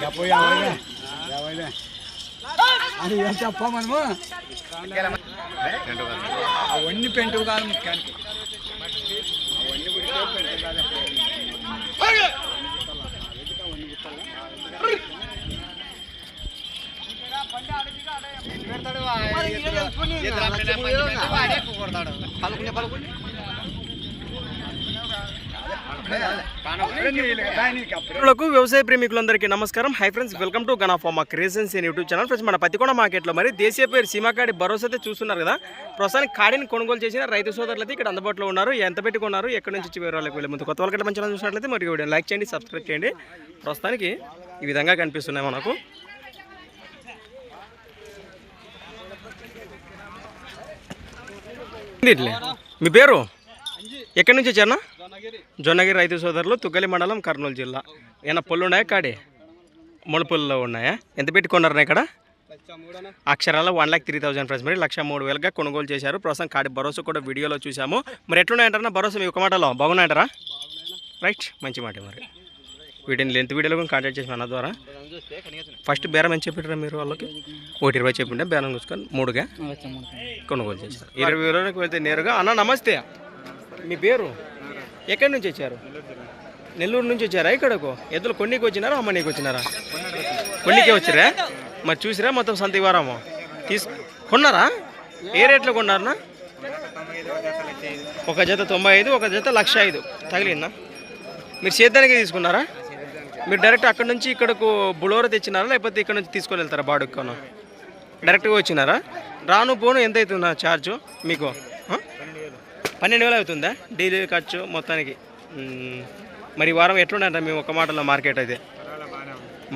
చెప్పు యాభైలే యాభైలే అది ఏం చెప్పా మనము? అవన్నీ పెంటు కాదు ముఖ్యానికి అవన్నీ పెంటు వ్యవసాయ ప్రేమికులందరికీ నమస్కారం. Hi friends welcome to Gana farmer creations in YouTube channel friends మన పత్తికొండ మార్కెట్లో మరి దేశీయ పేరు సీమాకాడి భరోసా అయితే చూస్తున్నారు కదా. ప్రస్తుతానికి కాడిని కొనుగోలు చేసిన రైతు సోదరులు ఇక్కడ అందుబాటులో ఉన్నారు. ఎంత పెట్టుకున్నారు ఎక్కడి నుంచి వచ్చి వివరాలకు వెళ్ళే ముందు కొత్త వాళ్ళకి మంచిగా చూసినట్లయితే మరి వీడియో లైక్ చేయండి సబ్స్క్రైబ్ చేయండి. ప్రస్తుతానికి ఈ విధంగా కనిపిస్తున్నాయి మనకు. మీ పేరు? ఎక్కడి నుంచి వచ్చారన్నా జొన్నగిరి. రైతు సోదరులు తుగ్గలి మండలం కర్నూలు జిల్లా. ఏమైనా పొల్లు ఉన్నాయా కాడి? మూడు పొల్లులో ఉన్నాయా? ఎంత పెట్టి కొన్నారన్నా ఇక్కడ అక్షరాల one lakh three thousand price మరి లక్ష మూడు వేలుగా కొనుగోలు చేశారు. ప్రస్తుతం కాడి భరోసా కూడా వీడియోలో చూసాము మరి ఎట్లున్నాయంటారా భరోసా మీ ఒక మాటలో? బాగున్నాయంటారా? రైట్ మంచి మాట మరి. వీటిని లెంత్ వీడియోలో కూడా కాంటాక్ట్ చేసి అన్న ద్వారా. ఫస్ట్ బేరం ఎంత చెప్పారా మీరు వాళ్ళకి? ఒకటి ఇరవై చెప్పింటే బేరం చూసుకొని మూడుగా కొనుగోలు చేశారు. ఇరవై వేలకు వెళ్తే నేరుగా. అన్న నమస్తే. మీ పేరు? ఎక్కడి నుంచి వచ్చారు? నెల్లూరు నుంచి వచ్చారా? ఇక్కడకు? ఎద్దులు కొన్నికి వచ్చినారా అమ్మనీకి వచ్చినారా? కొన్నికే వచ్చారా మరి చూసిరా మొత్తం సంత ఇవ్వరాము తీసు కొన్నారా? ఏ రేట్లో కొన్నారనా ఒక జత తొంభై ఐదు ఒక జత లక్ష ఐదు. తగిలిందా? మీరు సేద్యానికి తీసుకున్నారా? మీరు డైరెక్ట్ అక్కడ నుంచి ఇక్కడకు బులోర తెచ్చినారా లేకపోతే ఇక్కడ నుంచి తీసుకొని వెళ్తారా బాడుక్కను? డైరెక్ట్గా వచ్చినారా? రాను పోను ఎంత అవుతుందా ఛార్జు మీకు? పన్నెండు వేలు అవుతుందా? డీలీ ఖర్చు మొత్తానికి. మరి వారం ఎట్లుండంట మేము ఒక మాటలో మార్కెట్ అయితే?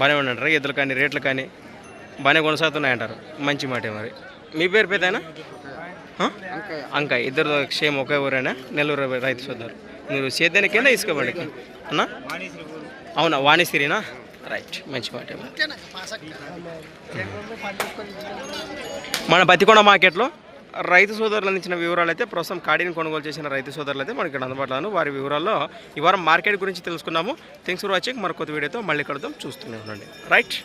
బాగానే ఉండంటారా ఎద్దులు కానీ రేట్లు కానీ బాగానే కొనసాగుతున్నాయంటారు? మంచి మాటే మరి. మీ పేరు పేదైనా అంకాయ్. ఇద్దరు క్షేమ్ ఒకే ఊరేనా? నెల్లూరు రైతు సోదరు. మీరు సేద్యానికైనా ఇసుకోబండికి అన్నా? అవునా వాణిశ్రీనా? రైట్. మంచి మాట మన బతికొండ మార్కెట్లో రైతు సోదరులు అందించిన వివరాలు అయితే ప్రస్తుతం కాడిని కొనుగోలు చేసిన రైతు సోదరులు అయితే మనకి ఇక్కడ అందుబాటులో వారి వివరాల్లో ఈ వారం మార్కెట్ గురించి తెలుసుకున్నాము. థ్యాంక్స్ ఫర్ వాచింగ్ మరి కొత్త వీడియోతో మళ్ళీ కలుద్దాం. చూస్తూనే ఉండండి. రైట్